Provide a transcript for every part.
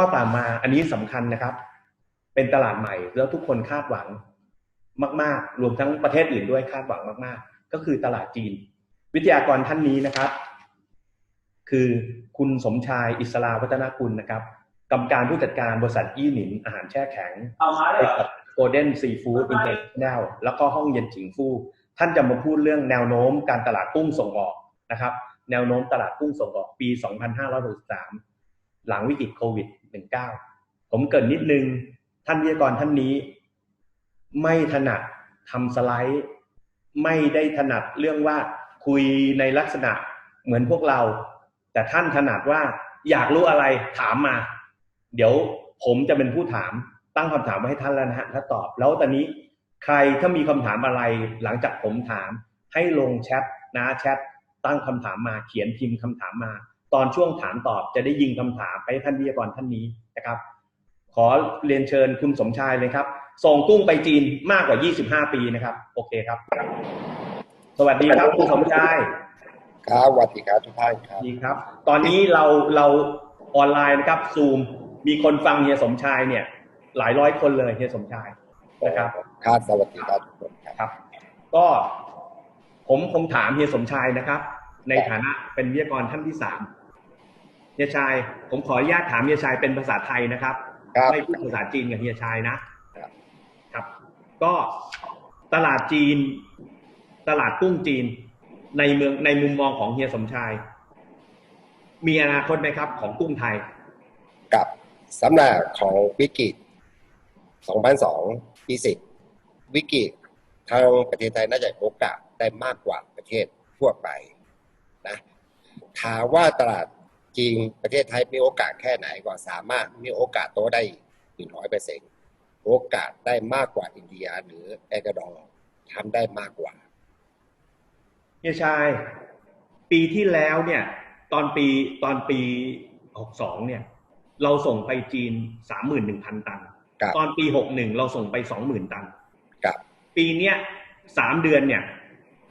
ข้อตามมา อันนี้สำคัญนะครับ เป็นตลาดใหม่แล้วทุกคนคาดหวังมาก ๆ รวมทั้งประเทศอื่นด้วยคาดหวังมาก ๆ ก็คือตลาดจีน วิทยากรท่านนี้นะครับ คือคุณสมชายอิสลาวัฒนกุลนะครับกรรมการผู้จัดการบริษัทยี่หนินอาหารแช่แข็งเอามาเลยเหรอโกลเด้นซีฟู้ดอินเตอร์แนลแล้วก็ห้องเย็นจิงฟู่ท่านจะมาพูดเรื่องแนวโน้มการตลาดกุ้งส่งออกนะครับ แนวโน้มตลาดกุ้งส่งออกปี 2563 หลังวิกฤตโควิด 19 ผมเกินนิดนึง ท่านวิทยากรท่านนี้ ไม่ถนัดทำสไลด์ ไม่ได้ถนัดเรื่องว่าคุยในลักษณะเหมือนพวกเรา แต่ท่านถนัดว่าอยากรู้อะไรถามมา เดี๋ยวผมจะเป็นผู้ถามตั้งคำถามไว้ให้ท่านแล้วนะฮะถ้าตอบ แล้วตอนนี้ใครถ้ามีคำถามอะไรหลังจากผมถาม ให้ลงแชทนะแชทตั้งคำถามมาเขียนพิมพ์คำถามมา ตอนช่วงถามตอบจะได้ยิงคำถามไปให้ท่านวิทยากรท่านนี้นะครับ ขอเรียนเชิญคุณสมชายเลยครับ ส่งกุ้งไปจีนมากกว่า 25 ปีนะครับ โอเคครับ สวัสดีครับคุณสมชายครับสวัสดีครับทุกท่านครับดีครับ ตอนนี้เราเราออนไลน์นะครับซูมมีคนฟังเฮียสมชายเนี่ย หลายร้อยคนเลยเฮียสมชายนะครับครับสวัสดีครับทุกคนครับครับก็ผมคงถามเฮียสมชายนะครับ ในฐานะเป็นวิทยากรท่านที่สาม เฮียชาย ผมขออนุญาตถามเฮียชายเป็นภาษาไทยนะครับครับไม่พูดภาษาจีนกับเฮียชายนะครับครับ ก็ตลาดจีน ตลาดกุ้งจีน ในเมืองในมุมมองของเฮียสมชาย มีอนาคตไหมครับ ของกุ้งไทย กับสำหรับของวิกฤต2002ปี10วิกฤตทางประเทศไทยน่าจะโอกาสได้มากกว่าประเทศทั่วไปนะถามว่าตลาด จริงประเทศไทยมีโอกาสแค่ไหนก็สามารถมีโอกาสโตได้100เปอร์เซ็นโอกาสได้มากกว่าอินเดียหรือเอกวาดอร์ทำได้มากกว่าเฮียชาย ปีที่แล้วเนี่ย ตอนปีตอนปีหกสองเนี่ย เราส่งไปจีนสามหมื่นหนึ่งพันตัน ตอนปีหกหนึ่งเราส่งไปสองหมื่นตันปีเนี้ยสามเดือนเนี่ย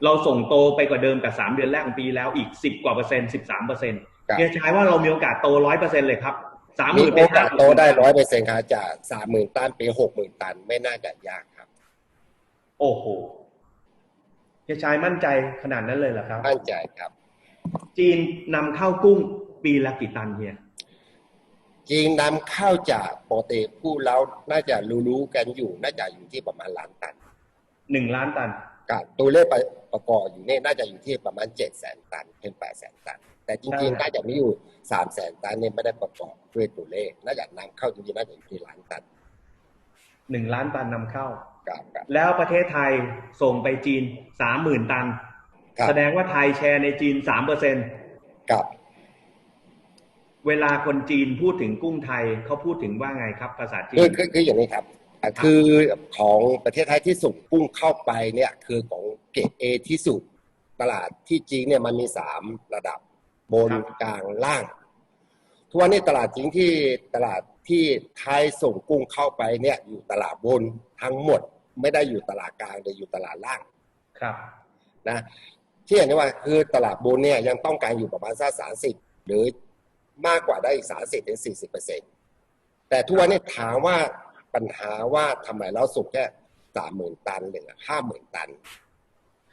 เราส่งโตไปกว่าเดิมกับสามเดือนแรกของปีแล้วอีกสิบกว่าเปอร์เซ็นต์สิบสามเปอร์เซ็นต์ เฮียชายว่าเรามีโอกาสโตร้อยเปอร์เซ็นต์เลยครับสามหมีมื่นโอกาสโตได้ร้อยเปอร์เซ็นต์ครับจากสามหมื่นตันไปหกหมื่นตันไม่น่าจะยากครับ โอ้โหเฮียชายมั่นใจขนาดนั้นเลยเหรอครับ มั่นใจครับ จีนนำเข้ากุ้งปีละกี่ตันเฮียจริงนำเข้าจากปกติผู้เราน่าจะรู้ๆกันอยู่น่าจะอยู่ที่ประมาณล้านตันหนึ่งล้านตันกับตัวเลขประกอบอยู่เนี่ยน่าจะอยู่ที่ประมาณเจ็ดแสนตันถึงแปดแสนตัน แต่จริงๆน่าจะมีอยู่สามแสนตันเนี่ยไม่ได้ประกอบด้วยตัวเลขน่าจะนำเข้าจริงๆน่าจะอยู่ที่ล้านตันหนึ่งล้านตันนำเข้าครับครับแล้วประเทศไทยส่งไปจีนสามหมื่นตันครับแสดงว่าไทยแชร์ในจีนสามเปอร์เซ็นครับ เวลาคนจีนพูดถึงกุ้งไทยเขาพูดถึงว่าไงครับภาษาจีคือนคือคืออย่างนี้ครับอะคือของประเทศไทยที่ส่งกุ้งเข้าไปเนี่ยคือของเกรดเอที่สุดตลาดที่จีนเนี่ยมันมีสามระดับ บนกลางล่าง ทุกวันนี้ตลาดจริงที่ตลาดที่ไทยส่งกุ้งเข้าไปเนี่ย อยู่ตลาดบนทั้งหมด ไม่ได้อยู่ตลาดกลางแต่อยู่ตลาดล่างครับนะที่เห็นได้ว่าคือตลาดบนเนี่ยยังต้องการอยู่ประมาณสักสามสิบหรือมากกว่าได้อีกสามสิบถึงสี่สิบเปอร์เซ็นแต่ทุกวันนี้ถามว่าปัญหาว่าทำไมเราส่งแค่สามหมื่นตันหรือห้าหมื่นตัน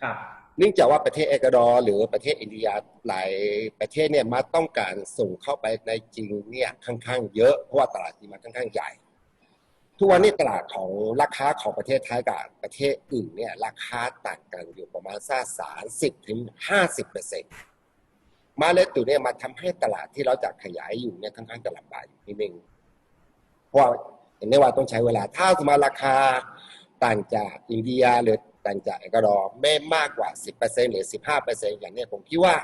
ครับ เนื่องจากว่าประเทศเอกวาดอร์หรือประเทศอินเดียหลายประเทศเนี่ยมาต้องการส่งเข้าไปในจีนเนี่ยค่อนข้างเยอะเพราะว่าตลาดจีนมันค่อนข้างใหญ่ ทุกวันนี้ตลาดของราคาของประเทศไทยกับประเทศอื่นเนี่ยราคาต่างกันอยู่ประมาณสักสามสิบถึงห้าสิบเปอร์เซ็นต์มาเลตัวเนี่ยมาทำให้ตลาดที่เราจะขยายอยู่เนี่ยค่อนข้างจะลำบากอยู่นิดนึงเพราะเห็นได้ว่าต้องใช้เวลาถ้าสมมติราคาต่างจากอินเดียหรือ ต่างจากเอกวาดอร์ไม่มากกว่า 10%หรือ 15%อย่างเนี้ยผมคิดว่า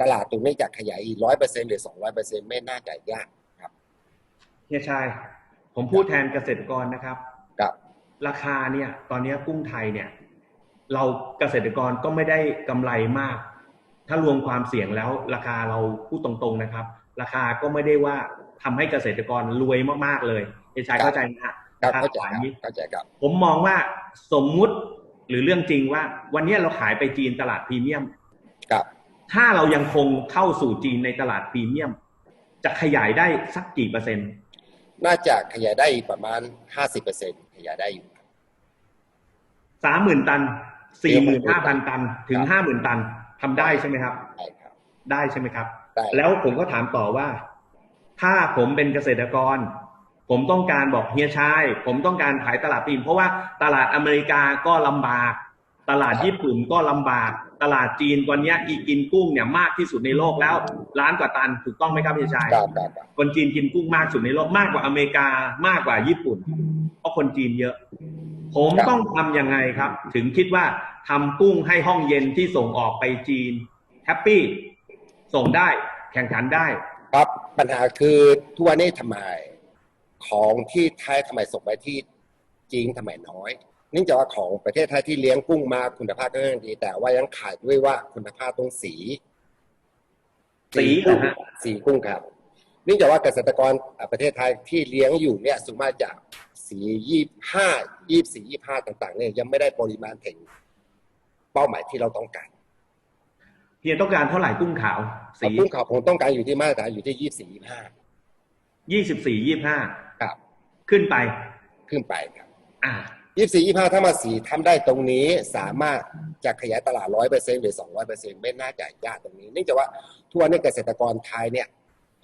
ตลาดตรงนี้จะขยายอีก100%หรือ200%ไม่น่าจะยากครับเฮียชาย ผมพูดแทนเกษตรกรนะครับกับ ราคาเนี่ย ตอนนี้กุ้งไทยเนี่ย เราเกษตรกรก็ไม่ได้กำไรมาก ถ้ารวมความเสี่ยงแล้ว ราคาเราพูดตรงๆนะครับ ราคาก็ไม่ได้ว่าทำให้เกษตรกรรวยมากๆเลยเฮียชายเข้าใจไหมฮะครับราเข้าใจคาครับนี้เข้าใจครับผมมองว่าสมมุติ หรือเรื่องจริงว่า วันนี้เราขายไปจีนตลาดพรีเมียมกับถ้าเรายังคงเข้าสู่จีนในตลาดพรีเมียม จะขยายได้สักกี่เปอร์เซ็นต์ น่าจะขยายได้อีกประมาณ50%ขยายได้อยู่สามหมื่นตันสี่หมื่นห้าพันตันถึงครับห้าหมื่นตันทำได้ใช่ไหมครับใช่ครับ ได้ใช่ไหมครับได้แล้วผมก็ถามต่อว่า ถ้าผมเป็นเกษตรกร ผมต้องการบอกเฮียชาย ผมต้องการขายตลาดจีนเพราะว่าตลาดอเมริกาก็ลำบาก ตลาดญี่ปุ่นก็ลำบาก ตลาดจีนวันเนี้ยอีกินกุ้งเนี่ยมากที่สุดในโลกแล้วล้านกว่าตันถูกต้องไหมครับเฮียชายครับครับครับคนจีนกินกุ้งมากสุดในโลกมากกว่าอเมริกามากกว่าญี่ปุ่น เพราะคนจีนเยอะ ผมต้องทำยังไงครับ ถึงคิดว่าทำกุ้งให้ห้องเย็นที่ส่งออกไปจีนแฮปปี้ส่งได้แข่งขันได้ ครับปัญหาคือทุกวันนี้ทำไม ของที่ไทยทำไมส่งไปที่จีนทำไมน้อยเนื่องจากว่าของประเทศไทยที่เลี้ยงกุ้งมาคุณภาพก็ยังดี แต่ว่ายังขาดด้วยว่าคุณภาพตรงสี สีเหรกุ้องฮะสีกุ้งครับเนื่องจากว่าเกษตรกรประเทศไทยที่เลี้ยงอยู่เนี่ยส่วนมากจากสียี่ห้ายี่สี่ยี่ห้าต่าง ๆ เนี่ยยังไม่ได้ปริมาณถึงเป้าหมายที่เราต้องการเฮียต้องการเท่าไหร่กุ้งขาว สีกุ้งขาวผมต้องการอยู่ที่มาตรฐานอยู่ที่ยี่สี่ยี่ห้ายี่สิบสี่ยี่ห้าครับ ขึ้นไป ขึ้นไปครับอ่ายี่สี่ยี่ห้าถ้ามาสีทำได้ตรงนี้สามารถจะขยายตลาดร้อยเปอร์เซ็นหรือสองร้อยเปอร์เซ็นไม่น่าจะยากตรงนี้เนื่องจากว่าทุกวันนี้เกษตรกรไทยเนี่ย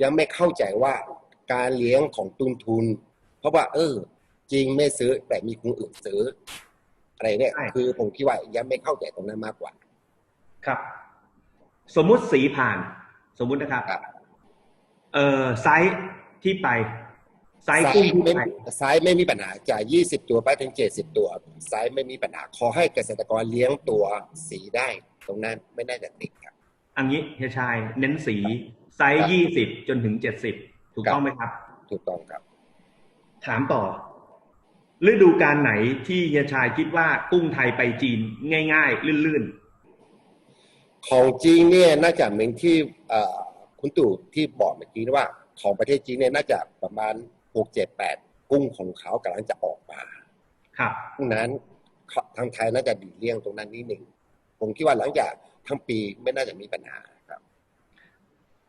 ยังไม่เข้าใจว่าการเลี้ยงของตุนทุน เพราะว่า เออ จริงไม่ซื้อแต่มีคนอื่นซื้อ อะไรเนี่ยใช่คือผมคิดว่ายังไม่เข้าใจตรงนั้นมากกว่า ครับ สมมุติสีผ่าน สมมุตินะครับครับเอ่อไซส์ที่ไป ไซส์ไซกุ้งส์ที่ไม่ไปไซส์ไม่มีปัญหาจากยี่สิบตัวไปถึงเจ็ดสิบตัวไซส์ไม่มีปัญหาขอให้เกษตรกรเลี้ยงตัวสีได้ ตรงนั้นไม่น่าจะติดครับ อันนี้เฮียชายเน้นสีไซส์ครับยี่สิบจนถึงเจ็ดสิบถูกครับต้องไหมครับ ถูกต้องครับ ถามต่อ ฤดูการไหนที่เฮียชายคิดว่ากุ้งไทยไปจีนง่าย ๆ ลื่นของจีนเนี่ยน่าจะเหมือนที่เอ่อคุณตู่ที่บอกเมื่อกี้ว่า ของประเทศจีนเนี่ยน่าจะประมาณ หกเจ็ดแปดกุ้งของเขากำลังจะออกมาๆครับดังนั้นทางไทยน่าจะดีเลี่ยงตรงนั้นนิดหนึ่งผมคิดว่าหลังจากทั้งปีไม่น่าจะมีปัญหาครับ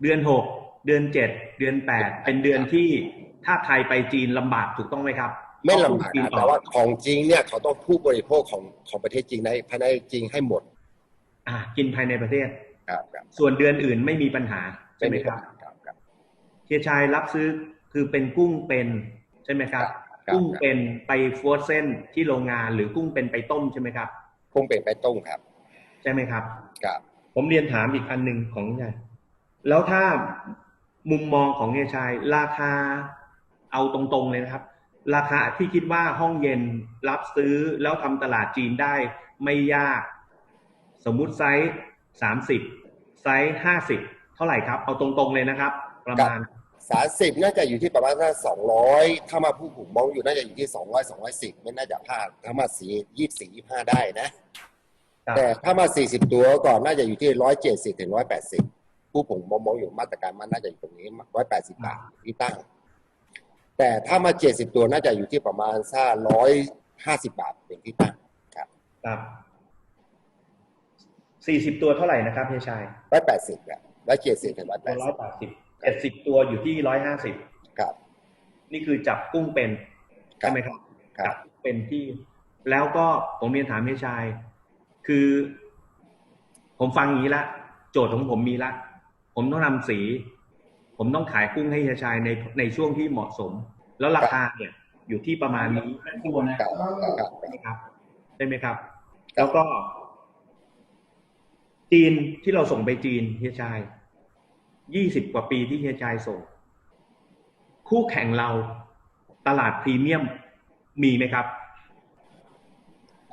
เดือนหกเดือนเจ็ดเดือนแปดเป็นเดือนที่ถ้าไทยไปจีนลำบากถูกต้องไหมครับ ไม่ลำบากเพระกุ้งจีนนะแต่ว่าของจริงเนี่ยเขาต้องผู้บริโภคของของประเทศจริงในภายในจริงให้หมด อ่า กินภายในประเทศครับครับส่วนเดือนอื่นไม่มีปัญหาใช่ไหมครับครับครับเฮียชายรับซื้อ คือเป็นกุ้งเป็นใช่ไหมครับครับกุ้งเป็นไปฟรอเซนที่โรงงาน หรือกุ้งเป็นไปต้มใช่ไหมครับคงเป็นไปต้มครับ ใช่ไหมครับ ครับ ผมเรียนถามอีกอันหนึ่งของเฮียชายแล้วถ้ามุมมองของเฮียชายราคาเอาตรงๆเลยนะครับ ราคาที่คิดว่าห้องเย็นรับซื้อแล้วทำตลาดจีนได้ไม่ยาก สมมุติไซส์สามสิบไซส์ห้าสิบเท่าไหร่ครับ เอาตรงๆเลยนะครับ ประมาณ สามสิบน่าจะอยู่ที่ประมาณสองร้อยถ้ามาผู้ผมมองอยู่น่าจะอยู่ที่สองร้อยสองร้อยสิบไม่น่าจะพลาดถ้ามาสียี่สี่ยี่ห้าได้นะครับแต่ถ้ามาสี่สิบตัวก่อนน่าจะอยู่ที่ร้อยเจ็ดสิบถึงร้อยแปดสิบผู้ผมมองมองอยู่มาตรการมันน่าจะอยู่ตรงนี้ร้อยแปดสิบบาทที่ตั้ง แต่ถ้ามาเจ็ดสิบตัวน่าจะอยู่ที่ประมาณซ่าร้อยห้าสิบบาทเป็นที่ตั้งครับครับสี่สิบตัวเท่าไหร่นะครับเฮียชายร้อยแปดสิบครับร้อยเจ็ดสิบถึงร้อยแปตัวดร้สิอบยแปดสิบ เจ็ดสิบตัวอยู่ที่ร้อยห้าสิบครับนี่คือจับกุ้งเป็นครัใช่บไหมครับครับจับเป็นที่ แล้วก็ผมเรียนถามเฮียชาย คือ ผมฟังอย่างนี้ละ โจทย์ของผมมีละ ผมต้องนำสี ผมต้องขายกุ้งให้เฮียชายในในช่วงที่เหมาะสม แล้วราคาเนี่ย อยู่ที่ประมาณนี้ครับครับใช่ไหมครับใช่ไหมครับ แล้วก็ จีนที่เราส่งไปจีนเฮียชาย ยี่สิบกว่าปีที่เฮียชายส่ง คู่แข่งเราตลาดพรีเมียมมีไหมครับ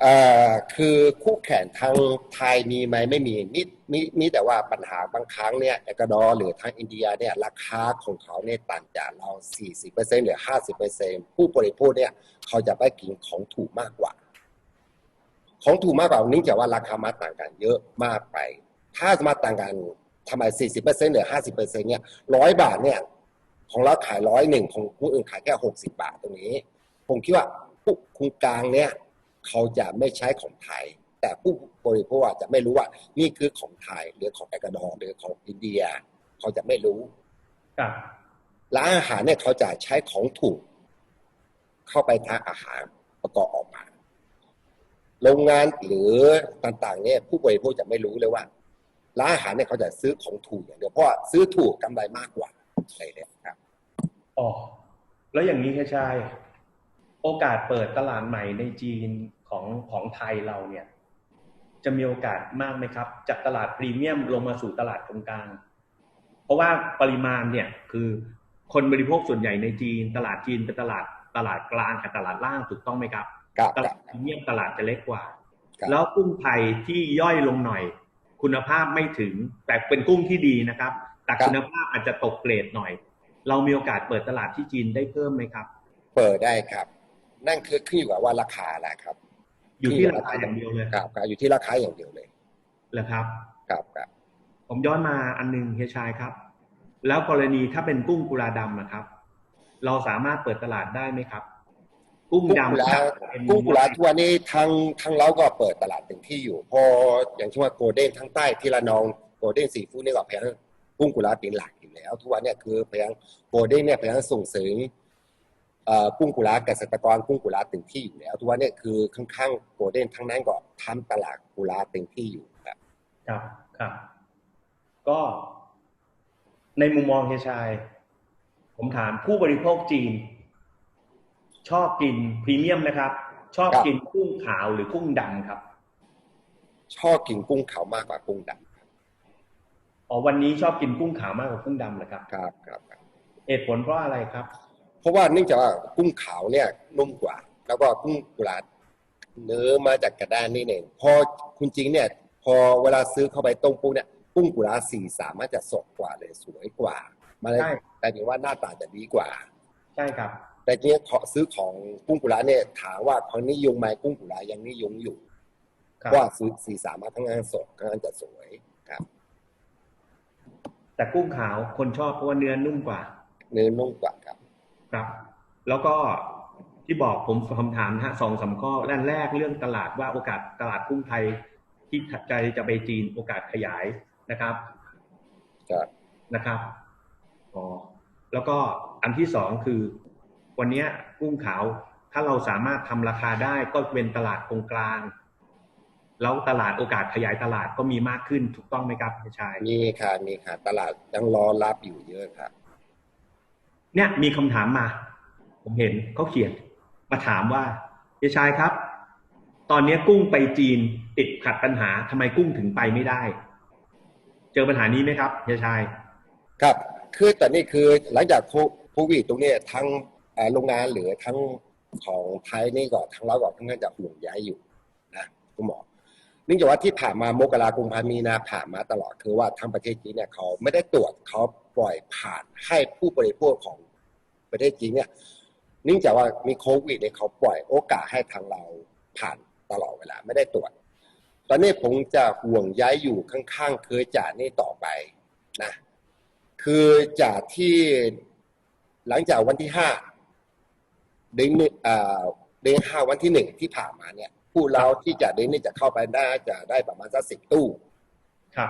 เอ่อคือคู่แข่งทางไทยมีไหมไม่มีมีมีมีแต่ว่าปัญหาบางครั้งเนี่ยเอกวาดอร์หรือทางอินเดียเนี่ยราคาของเขาเนี่ยต่างจากเรา 40%หรือ 50%ผู้บริโภคเนี่ยเขาจะไปกินของถูกมากกว่า ของถูกมากกว่านื่จากว่าราคามาต่างกันเยอะมากไป ถ้ามาต่างกัน ทำไม40%หรือ50%เนี่ยร้อยบาทเนี่ยของเราขายร้อยหนึ่งของผู้อื่นขายแค่60บาทตรงนี้ ผมคิดว่าผู้คุณกลางเนี่ยเขาจะไม่ใช้ของไทย แต่ผู้บริโภคอาจจะไม่รู้ว่า นี่คือของไทยหรือของเอกวาดอร์หรือของอินเดีย เขาจะไม่รู้ครับร้านอาหารเนี่ยเขาจะใช้ของถูก เข้าไปทางอาหารประกอบออกมา โรงงานหรือต่างๆ เนี่ยผู้บริโภคจะไม่รู้เลยว่า ร้านอาหารเนี่ยเขาจะซื้อของถูกอย่างเดียวเพราะว่าซื้อถูกกำไรมากกว่าอะไรเนี่ยครับอ๋อแล้วอย่างนี้ค่ะชายโอกาสเปิดตลาดใหม่ในจีนของของไทยเราเนี่ย จะมีโอกาสมากไหมครับ จากตลาดพรีเมียมลงมาสู่ตลาดตรงกลาง เพราะว่าปริมาณเนี่ยคือคนบริโภคส่วนใหญ่ในจีน ตลาดจีนเป็นตลาดตลาดกลางกับตลาดล่างถูกต้องไหมครับครับตคลารัดบพรีเมียมตลาดจะเล็กกว่าครับแล้วกุ้งไทยที่ย่อยลงหน่อย คุณภาพไม่ถึง แต่เป็นกุ้งที่ดีนะครับ แต่คุณภาพอาจจะตกเกรดหน่อย เรามีโอกาสเปิดตลาดที่จีนได้เพิ่มไหมครับ เปิดได้ครับ นั่นคือขึ้นอยู่กับว่าราคาแหละครับ อยู่ที่ราคาอย่างเดียวเลยครับครับอยู่ที่ราคาอย่างเดียวเลยเหรอครับครับครับ ผมย้อนมาอันหนึงเฮียชายครับ แล้วกรณีถ้าเป็นกุ้งกุลาดำนะครับ เราสามารถเปิดตลาดได้ไหมครับ กุ้งกุ้งดำกุลาเป็นกุ้งกุลาทั่วนี้ทั้งทั้งเราก็เปิดตลาดเต็มที่อยู่ พออย่างเช่นว่าโกลเด้นทั้งใต้ที่ระนองโกลเด้นซีฟู้ดนี่ก็พยายามกุ้งกุลาเป็นหลักอยู่แล้วทุกวันเนี่ยคือพยายามโกลเด้นเนี่ยพยายามส่งเสริมเอ่อกุ้งกุลาเกษตรกรกุ้งกุลาเต็มที่อยู่แล้วทุกวันเนี่ยคือข้างๆโกลเด้นทั้งนั้นก็ทำตลาดกุลาเต็มที่อยู่ครับครับครับก็ในมุมมองเฮียชาย ผมถามผู้บริโภคจีน ชอบกินพรีเมียมนะครับ ชอบกินกุ้งขาวหรือกุ้งดำครับ ชอบกินกุ้งขาวมากกว่ากุ้งดอ๋อวันนี้ชอบกินกุ้งขาวมากกว่ากุ้งดำเหรอครับำครับครับครับเหตุผลเพราะอะไรครับ เพราะว่าเนื่องจากว่ากุ้งขาวเนี่ยนุ่มกว่า แล้วก็กุ้งกุลาเนื้อมาจากกระด้านนี่เองพอคุณจริงเนี่ย พอเวลาซื้อเข้าไปต้มปุ๊บเนี่ยกุ้งกุลาสีสามารถจะสดกว่าเลยสวยกว่ามาเลยใช่แต่ถึงว่าหน้าตาจะดีกว่า ใช่ครับ แต่ทีนี้ขอซื้อของกุ้งกุลาเนี่ยถามว่าเขานิยมไหมกุ้งกุลายังนิยมอยู่ครัเพราะว่าซื้อสีสามารถทั้งงานสดทั้งงานจะสวยครับ แต่กุ้งขาวคนชอบเพราะว่าเนื้อนุ่มกว่า เนื้อนุ่มกว่าครับ ครับ แล้วก็ที่บอกผมคำถามนะฮะสองสามข้อแรกแรกเรื่องตลาดว่าโอกาสตลาดกุ้งไทยที่ใจจะไปจีนโอกาสขยายนะครับครับนะครับอ๋อแล้วก็อันที่สองคือ วันเนี้ยกุ้งขาว ถ้าเราสามารถทำราคาได้ก็เป็นตลาดตรงกลาง แล้วตลาดโอกาสขยายตลาดก็มีมากขึ้นถูกต้องไหมครับพี่ชายมีค่ะมีค่ะ ตลาดยังรอรับอยู่เยอะครับเนี่ยมีคำถามมา ผมเห็นเขาเขียน มาถามว่าเฮียชายครับ ตอนนี้กุ้งไปจีนติดขัดปัญหาทำไมกุ้งถึงไปไม่ได้ เจอปัญหานี้ไหมครับเฮียชาย ครับ คือแต่นี่คือหลังจากโคโควิดตรงเนี้ยทั้งเอ่อ โรงงานหรือทั้งของไทยนี่ก็ทั้งเราก็ค่อนข้างจะห่วงใยอยู่นะคุณหมอเนื่องจากว่าที่ผ่านมามกราคมพามีนาผ่านมาตลอดคือว่าทั้งประเทศจีนเนี่ยเขาไม่ได้ตรวจเขาปล่อยผ่านให้ผู้บริโภคของประเทศจีนเนี่ยเนื่องจากว่ามีโควิดเนี่ยเขาปล่อยโอกาสให้ทางเราผ่านตลอดเวลาไม่ได้ตรวจ ตอนนี้ผมจะห่วงย้ายอยู่ข้างๆเคือจ่านี่ต่อไปนะคือจากที่หลังจากวันที่ห้า ดือนหนึ่งอ่าเดือนห้าวันที่หนึ่งที่ผ่านมาเนี่ย ผู้เราที่จะเดือนนี้จะเข้าไปได้จะได้ประมาณสักสิบตู้ ครับ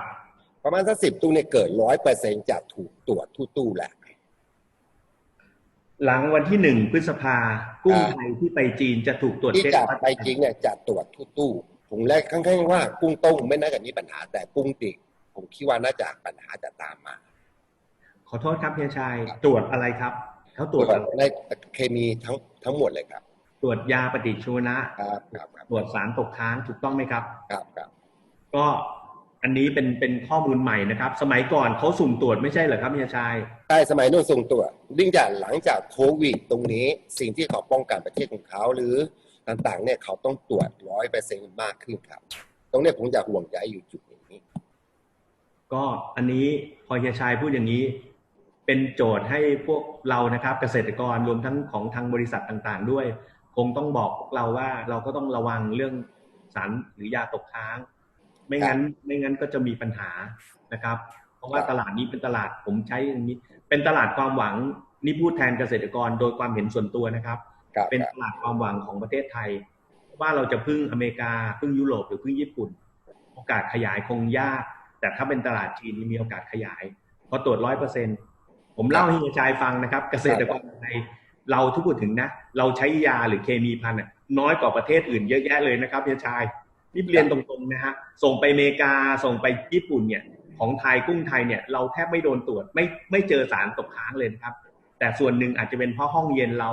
ประมาณสักสิบตู้เนี่ยเกิดร้อยเปอร์เซ็นจะถูกตรวจทุกตู้แหละ หลังวันที่หนึ่งพฤษภากุ้งอ่าไทยที่ไปจีนจะถูกตรวจที่เช็คจะวัดไปจริงเนี่ยจะตรวจทุกตู้ผมแรกข้างๆว่ากุ้งต้มไม่น่าจะมีปัญหา แต่กุ้งติกผมคิดว่าน่าจะปัญหาจะตามมา ขอโทษครับเฮียชายตรวจอะไรครับเขาตรวจอะไรในเคมีทั้ง ทั้งหมดเลยครับ ตรวจยาปฏิชีวนะครับครับครับตรวจสารตกค้างถูกต้องไหมครับ ครับครับก็อันนี้เป็นเป็นข้อมูลใหม่นะครับ สมัยก่อนเขาสุ่มตรวจไม่ใช่เหรอครับเฮียชายใต้สมัยนู้นส่งตัวยิ่งจากหลังจากโควิดตรงนี้สิ่งที่เขาป้องกันประเทศของเขาหรือต่างๆเนี่ยเขาต้องตรวจร้อยเปอร์เซ็นต์มากขึ้นครับ ตรงเนี้ยผมอยากห่วงใยอยู่จุดนี้ ก็อันนี้พอเฮียชายพูดอย่างนี้ เป็นโจทย์ให้พวกเรานะครับเกษตรกรรวมทั้งของทางบริษัทต่างๆ ด้วย คงต้องบอกพวกเราว่าเราก็ต้องระวังเรื่องสารหรือยาตกค้าง ไม่งั้นไม่งั้นก็จะมีปัญหานะครับ เพราะว่าตลาดนี้เป็นตลาดผมใช้อย่างนี้ เป็นตลาดความหวังนี่พูดแทนเกษตรกรโดยความเห็นส่วนตัวนะครับครับเป็นคตรับลาดความหวังของประเทศไทย ว่าเราจะพึ่งอเมริกาพึ่งยุโรปหรือพึ่งญี่ปุ่น โอกาสขยายคงยาก แต่ถ้าเป็นตลาดจีนนี่มีโอกาสขยายพอตรวจร้อยเปอร์เซ็นผม ผมเล่าให้เฮียชายฟังนะครับ เกษตรกรไทยเราทุกพูดถึงนะ เราใช้ยาหรือเคมีพันธุ์น้อยกว่าประเทศอื่นเยอะแยะเลยนะครับเฮียชายนี่เรียนตรงๆนะฮะส่งไปอเมริกาส่งไปญี่ปุ่นเนี่ย ของไทยกุ้งไทยเนี่ยเราแทบไม่โดนตรวจไม่ไม่เจอสารตกค้างเลยนะครับ แต่ส่วนหนึ่งอาจจะเป็นเพราะห้องเย็นเรา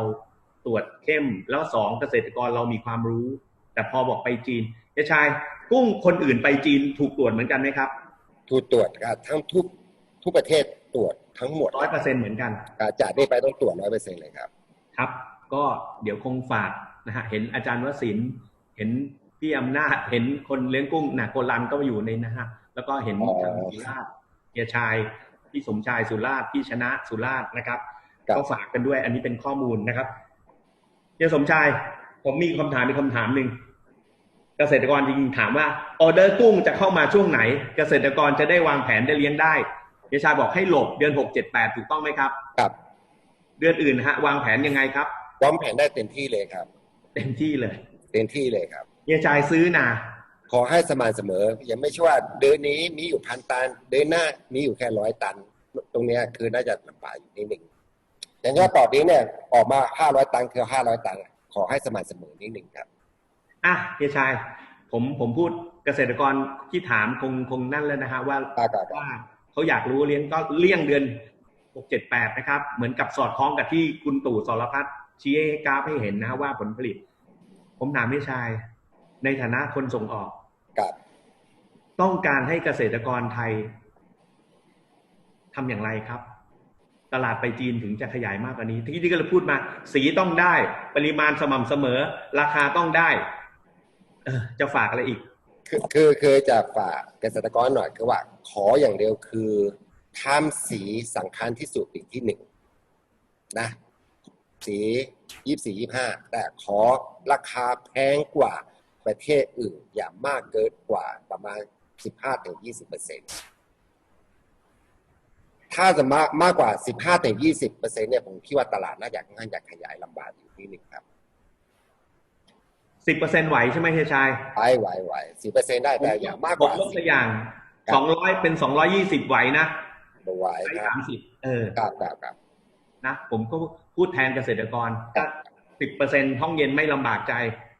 ตรวจเข้ม แล้วสองเกษตรกรเรามีความรู้ แต่พอบอกไปจีนเยชาย กุ้งคนอื่นไปจีนถูกตรวจเหมือนกันไหมครับ ถูกตรวจครับทั้งทุกทุกประเทศตรวจ ทั้งหมดร้อยเปอร์เซ็นเหมือนกันอ่าจากนี้ไปต้องตรวจร้อยเปอร์เซ็นเลยครับ ครับ ก็เดี๋ยวคงฝากนะฮะเห็นอาจารย์วสินทร์เห็นพี่อำนาจเห็นคนเลี้ยงกุ้งหนักโกลันก็มาอยู่ในนะฮะแล้วก็เห็นอ๋อทางสุราษฎร์เฮียชายพี่สมชายสุราษฎร์พี่ชนะสุราษฎร์นะครับครับก็ฝากกันด้วย อันนี้เป็นข้อมูลนะครับเฮียสมชาย ผมมีคำถามมีคำถามหนึ่งเกษตรกรจริงๆถามว่าออเดอร์กุ้งจะเข้ามาช่วงไหน เกษตรกรจะได้วางแผนได้เลี้ยงได้ เฮียชายบอกให้หลบเดือนหกเจ็ดแปดถูกต้องไหมครับ ครับ เดือนอื่นฮะ วางแผนยังไงครับวางแผนได้เต็มที่เลยครับ เต็มที่เลย เต็มที่เลยครับเฮียชายซื้อนาขอให้สม่ำเสมออย่าไม่ใช่ว่าเดือนนี้มีอยู่พันตัน เดือนหน้ามีอยู่แค่ร้อยตัน ตรงเนี้ยคือน่าจะลำบากอยู่นิดหนึ่งอย่างนี้ต่อนี้เนี่ย ออกมาห้าร้อยตันคือห้าร้อยตัน ขอให้สม่ำเสมอนิดหนึ่งครับ อะเฮียชายผมผมพูดเกษตรกรที่ถามคงคงนั่นแล้วนะฮะว่าตากาศว่า เขาอยากรู้เลี้ยงก็เลี่ยงเดือนหกเจ็ดแปดนะครับ เหมือนกับสอดคล้องกับที่คุณตู่สรพัฒน์ชี้ให้กราฟให้เห็นนะฮะว่าผลผลิต ผมถามเฮียชาย ในฐานะคนส่งออกกับต้องการให้เกษตรกรไทยทำอย่างไรครับ ตลาดไปจีนถึงจะขยายมากกว่านี้ ที่ที่ก็เลยพูดมา สีต้องได้ ปริมาณสม่ำเสมอ ราคาต้องได้ เออจะฝากอะไรอีก คือคือคือจะฝากเกษตรกรหน่อยคือว่า ขออย่างเดียวคือทำสีสำคัญที่สุดอีกที่หนึ่งนะสียี่สี่ยี่ห้าแต่ขอราคาแพงกว่าประเทศอื่นอย่ามากเกินกว่าประมาณสิบห้าถึงยี่สิบเปอร์เซ็นตถ้าจะมากมากกว่าสิบห้าถึงยี่สิบเปอร์เซ็นเนี่ยผมคิดว่าตลาดน่าจะง่ายจะขยายลำบากอยู่ที่หนึ่งครับ สิบเปอร์เซ็นไหวใช่ไหมเฮียชายไหวไหวไหวสิบเปอร์เซ็นได้แต่อย่างมากกผมว่ายกตัวอย่างครับสองร้อยเป็นสองร้อยี่สิบไหวนะไหวใช้ครัสาบมสิบเออครับครับครับนะผมก็พูดแทนเกษตรกรถ้าสิบเปอร์เซ็นห้องเย็นไม่ลำบากใจ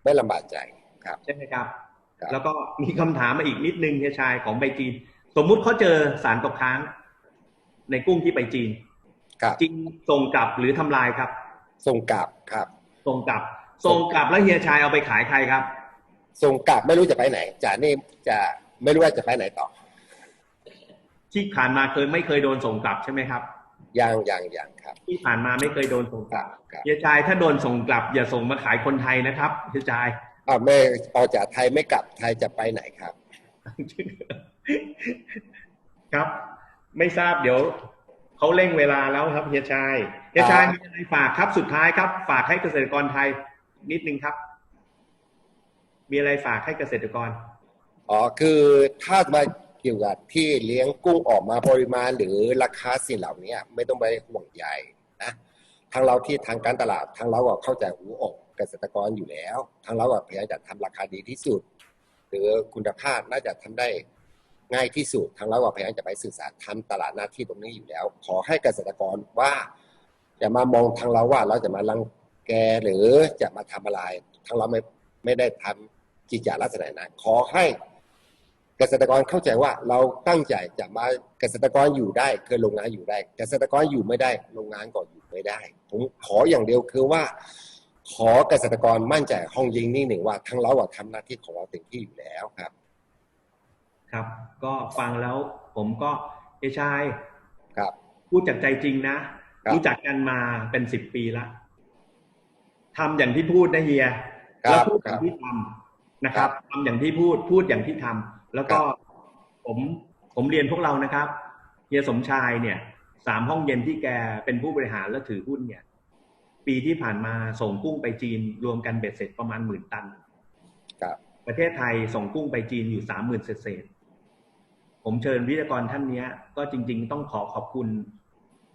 ไม่ลำบากใจครับใช่ไหมครับครับแล้วก็มีคำถามมาอีกนิดนึงเฮียชายของไปจีน สมมุติเขาเจอสารตกค้าง ในกุ้งที่ไปจีนครับจริงส่งกลับหรือทำลายครับ ส่งกลับครับ ส่งกลับ ส่งกลับแล้วเฮียชายเอาไปขายใครครับ ส่งกลับไม่รู้จะไปไหนจากนี่จะไม่รู้ว่าจะไปไหนต่อ ที่ผ่านมาเคยไม่เคยโดนส่งกลับใช่ไหมครับยังยังยังครับ ที่ผ่านมาไม่เคยโดนส่งกลับครับเฮียชายถ้าโดนส่งกลับ อย่าส่งมาขายคนไทยนะครับเฮียชายอ้าวไม่ออกจากไทยไม่กลับไทยจะไปไหนครับ ครับ ไม่ทราบเดี๋ยวเขาเร่งเวลาแล้วครับเฮียชายเฮียชายครับมีอะไรฝากครับสุดท้ายครับ ฝากให้เกษตรกรไทย นิดนึงครับ มีอะไรฝากให้เกษตรกร อ๋อ คือถ้ามาเกี่ยวกับที่เลี้ยงกุ้งออกมาปริมาณหรือราคาสิ่งเหล่านี้ไม่ต้องไปห่วงใยนะทางเราที่ทางการตลาดทางเราก็เข้าใจหูออกเกษตรกรอยู่แล้ว ทางเราก็พยายามจะทำราคาดีที่สุด หรือคุณภาพน่าจะทำได้ง่ายที่สุด ทางเราก็พยายามจะไปสื่อสารทำตลาดหน้าที่ตรงนี้อยู่แล้ว ขอให้เกษตรกรว่าอย่ามามองทางเราว่าเราจะมาลัง แกหรือจะมาทำอะไรทางเราไม่ไม่ได้ทำกิจจาลักษณะนั้นขอให้เกษตรกรเข้าใจว่าเราตั้งใจจะมาเกษตรกรอยู่ได้คือโรงงานอยู่ได้ เกษตรกรอยู่ไม่ได้ โรงงานก็อยู่ไม่ได้ ผมขออย่างเดียวคือว่า ขอเกษตรกรมั่นใจห้องยิงนี่หนึ่งว่าทั้งเราอะทำหน้าที่ของเราเต็มที่อยู่แล้วครับ ครับ ก็ฟังแล้ว ผมก็เฮียชายครับ พูดจากใจจริงนะครับรู้จักกันมาเป็นสิบปีละ ทำอย่างที่พูดนะเฮียครับแล้วพูดอครัย่าบงที่ทำนะครับทำอย่างที่พูดพูดอย่างที่ทำแล้วก็ครับผมผมเรียนพวกเรานะครับเฮียสมชายเนี่ยสามห้องเย็นที่แกเป็นผู้บริหารและถือหุ้นเนี่ย ปีที่ผ่านมาส่งกุ้งไปจีนรวมกันเบ็ดเสร็จประมาณหมื่นตันครับประเทศไทยส่งกุ้งไปจีนอยู่สามหมื่นเศษๆผมเชิญวิทยากรท่านเนี้ยก็จริง ๆ ต้องขอขอบคุณ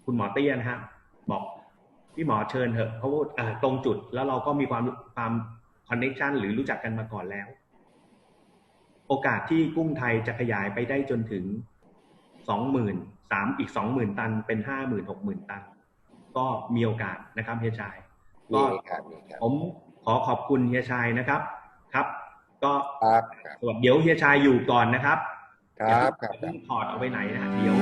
คุณหมอเตี้ยนะฮะบอก พี่หมอเชิญเถอะเพราะว่าเอ่อตรงจุดแล้วเราก็มีความความคอนเน t ชันหรือรู้จักกันมาก่อนแล้ว โอกาสที่กุ้งไทยจะขยายไปได้จนถึงสองหมื่นสามอีกสองหมื่นตันเป็นห้าหมื่นหกหมื่นตัน ก็มีโอกาสนะครับเฮียชายก็มีครับมีครับผมขอขอบคุณเฮียชายนะครับครับ ก็ครับครับเดี๋ยวเฮียชายอยู่ก่อนนะครับ ครับครับอย่าเพิ่งถอดเอาไปไหนนะฮะเดี๋ยว